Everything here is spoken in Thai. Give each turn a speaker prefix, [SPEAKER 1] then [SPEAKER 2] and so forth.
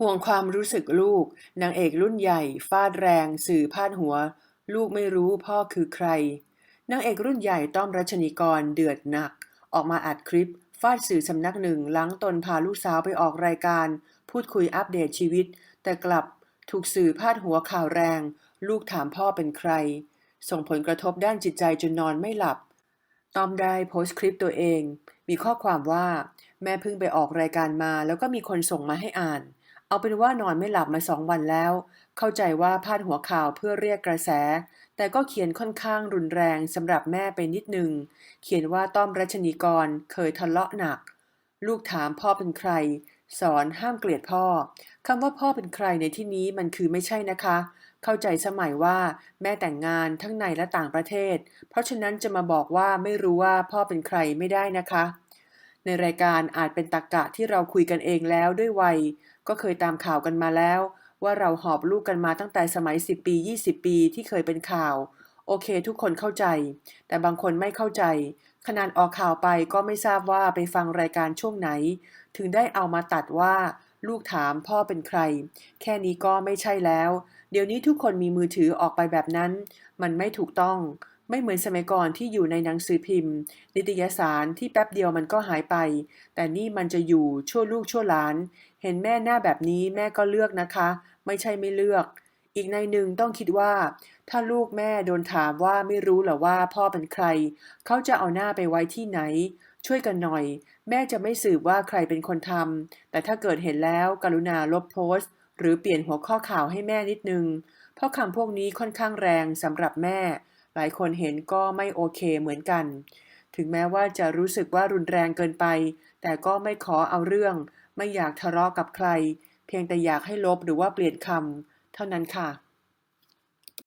[SPEAKER 1] ห่วงความรู้สึกลูก นางเอกรุ่นใหญ่ ฟาดแรง สื่อพาดหัว ลูกไม่รู้พ่อคือใคร นางเอกรุ่นใหญ่ต้อมรัชนีกรเดือดหนัก ออกมาอัดคลิป ฟาดสื่อสำนักหนึ่งหลังตนพาลูกสาวไปออกรายการ พูดคุยอัปเดตชีวิต แต่กลับถูกสื่อพาดหัวข่าวแรง ลูกถามพ่อเป็นใคร ส่งผลกระทบด้านจิตใจจนนอนไม่หลับ ต้อมได้โพสต์คลิปตัวเอง มีข้อความว่า แม่เพิ่งไปออกรายการมา แล้วก็มีคนส่งมาให้อ่าน เอาเป็นว่านอนไม่หลับมาสองวันแล้ว เข้าใจว่าพาดหัวข่าวเพื่อเรียกกระแส แต่ก็เขียนค่อนข้างรุนแรงสำหรับแม่ไปนิดนึง เขียนว่าต้อมรัชนีกรเคยทะเลาะหนัก ลูกถามพ่อเป็นใคร สอนห้ามเกลียดพ่อคำว่าพ่อเป็นใครในที่นี้มันคือไม่ใช่นะคะ เข้าใจสมัยว่าแม่แต่งงานทั้งในและต่างประเทศ เพราะฉะนั้นจะมาบอกว่าไม่รู้ว่าพ่อเป็นใครไม่ได้นะคะ ในรายการอาจเป็นตรกกะที่เราคุยกันเองแล้วด้วยวัย ก็เคยตามข่าวกันมาแล้ว ว่าเราหอบลูกกันมาตั้งแต่สมัย 10 ปี 20 ปีที่เคยเป็นข่าว โอเคทุกคนเข้าใจ แต่บางคนไม่เข้าใจ ขนาดออกข่าวไปก็ไม่ทราบว่าไปฟังรายการช่วงไหน ถึงได้เอามาตัดว่า ลูกถามพ่อเป็นใคร แค่นี้ก็ไม่ใช่แล้ว เดี๋ยวนี้ทุกคนมีมือถือออกไปแบบนั้น มันไม่ถูกต้อง ไม่เหมือนสมัยก่อนที่อยู่ในหนังสือพิมพ์ นิตยสารที่แป๊บเดียวมันก็หายไป แต่นี่มันจะอยู่ชั่วลูกชั่วหลาน เห็นแม่หน้าแบบนี้แม่ก็เลือกนะคะ ไม่ใช่ไม่เลือก อีกในหนึ่งต้องคิดว่า ถ้าลูกแม่โดนถามว่าไม่รู้หรอว่าพ่อเป็นใคร เขาจะเอาหน้าไปไว้ที่ไหน ช่วยกันหน่อย แม่จะไม่สืบว่าใครเป็นคนทำแต่ถ้าเกิดเห็นแล้วกรุณาลบโพสต์ หรือเปลี่ยนหัวข้อข่าวให้แม่นิดนึง เพราะคำพวกนี้ค่อนข้างแรงสำหรับแม่ หลายคนเห็นก็ไม่โอเคเหมือนกัน ถึงแม้ว่าจะรู้สึกว่ารุนแรงเกินไป แต่ก็ไม่ขอเอาเรื่อง ไม่อยากทะเลาะกับใคร เพียงแต่อยากให้ลบหรือว่าเปลี่ยนคำเท่านั้นค่ะ